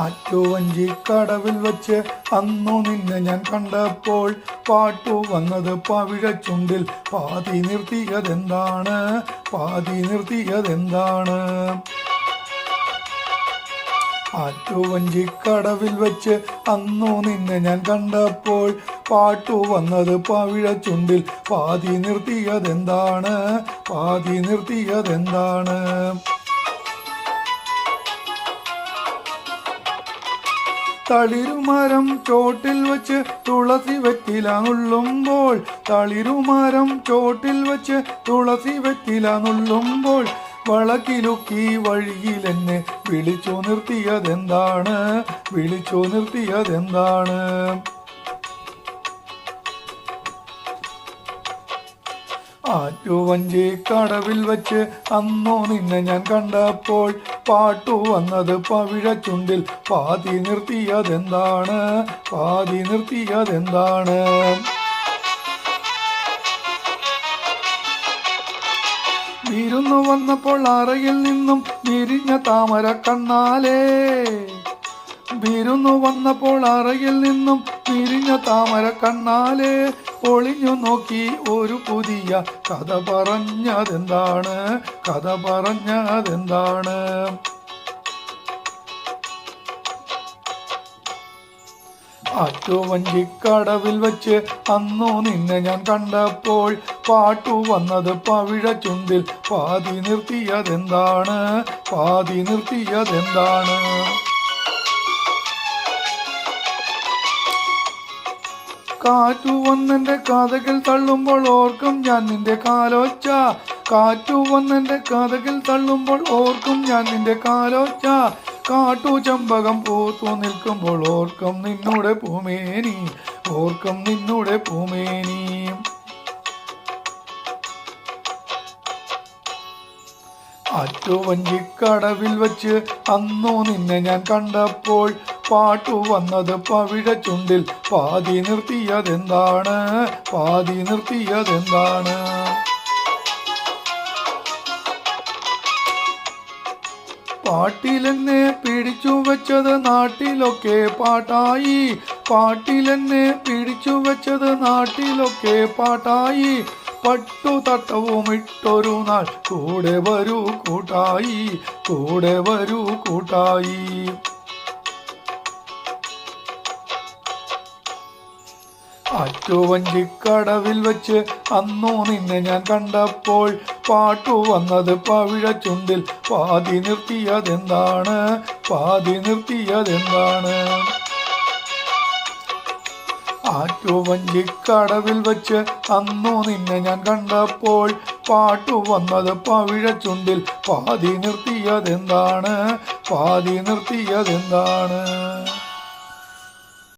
ആറ്റുവഞ്ചി കടവിൽ വച്ച് അന്നു നിന്നെ ഞാൻ കണ്ടപ്പോൾ പാട്ടു വന്നത് പവിഴ ചുണ്ടിൽ പാതി നിർത്തിയതെന്താണ്? പാതി നിർത്തിയതെന്താണ്? ആറ്റുവഞ്ചി കടവിൽ വച്ച് അന്നു നിന്നെ ഞാൻ കണ്ടപ്പോൾ പാട്ടു വന്നത് പവിഴ ചുണ്ടിൽ പാതി നിർത്തിയതെന്താണ്? പാതി നിർത്തിയതെന്താണ്? തളിരുമരം ചോട്ടിൽ വെച്ച് തുളസി വെറ്റില നുള്ളുമ്പോൾ തളിരുമരം ചോട്ടിൽ വെച്ച് തുളസി വെറ്റില നുള്ളുമ്പോൾ വളക്കിലുക്കി വഴിയിൽ എന്നെ വിളിച്ചു നിർത്തിയതെന്താണ്? വിളിച്ചു നിർത്തിയതെന്താണ്? ആറ്റുവഞ്ചി കടവിൽ വച്ച് അന്നോ നിന്നെ ഞാൻ കണ്ടപ്പോൾ പാട്ടു വന്നത് പവിഴ ചുണ്ടിൽ പാതി നിർത്തിയതെന്താണ്? പാതി നിർത്തിയതെന്താണ്? വിരുന്നു വന്നപ്പോൾ അറയിൽ നിന്നും വിരിഞ്ഞ താമര കണ്ണാലേ വിരുന്നു വന്നപ്പോൾ അറയിൽ നിന്നും വിരിഞ്ഞ താമര കണ്ണാലെ ഒളിഞ്ഞു നോക്കി ഒരു പുതിയ കഥ പറഞ്ഞതെന്താണ്? കഥ പറഞ്ഞതെന്താണ്? ആറ്റുവഞ്ചിക്കടവിൽ വെച്ച് അന്നു നിന്നെ ഞാൻ കണ്ടപ്പോൾ പാട്ടു വന്നത് പവിഴ ചുണ്ടിൽ പാതി നിർത്തിയതെന്താണ്? പാതി നിർത്തിയതെന്താണ്? കാറ്റു വന്നെന്റെ കഥകൾ തള്ളുമ്പോൾ ഓർക്കും ഞാൻ നിന്റെ കാലോച്ച. കാറ്റു വന്നെന്റെ കഥകൾ തള്ളുമ്പോൾ ഓർക്കും ഞാൻ നിന്റെ കാലോച്ച. കാട്ടു ചമ്പകം പൂത്തു നിൽക്കുമ്പോൾ ഓർക്കും നിന്നൂടെ പൂമേനി. ഓർക്കും നിന്നൂടെ പൂമേനി. അറ്റുവഞ്ചിക്കടവിൽ വച്ച് അന്നു നിന്നെ ഞാൻ കണ്ടപ്പോൾ പാട്ടു വന്നത് പവിഴ ചുണ്ടിൽ. പാതി നിർത്തിയതെന്താണ്? പാതി നിർത്തിയതെന്താണ്? പാട്ടിലെന്നെ പിടിച്ചു വെച്ചത് നാട്ടിലൊക്കെ പാട്ടായി. പാട്ടിലെന്നെ പിടിച്ചു വെച്ചത് നാട്ടിലൊക്കെ പാട്ടായി. പട്ടു തട്ടവും ഇട്ടൊരു നാൾ കൂടെ വരൂ കൂട്ടായി. കൂടെ വരൂ കൂട്ടായി. അറ്റുവഞ്ചിക്കടവിൽ വെച്ച് അന്നു നിന്നെ ഞാൻ കണ്ടപ്പോൾ പാട്ടു വന്നത് പവിഴ ചുണ്ടിൽ പാതി നിർത്തിയതെന്താണ്? പാതി നിർത്തിയതെന്താണ്? ആറ്റുവഞ്ചിക്കടവിൽ വെച്ച് അന്നു നിന്നെ ഞാൻ കണ്ടപ്പോൾ പാട്ടു വന്നത് പവിഴ ചുണ്ടിൽ പാതി നിർത്തിയതെന്താണ്? പാതി നിർത്തിയതെന്താണ്?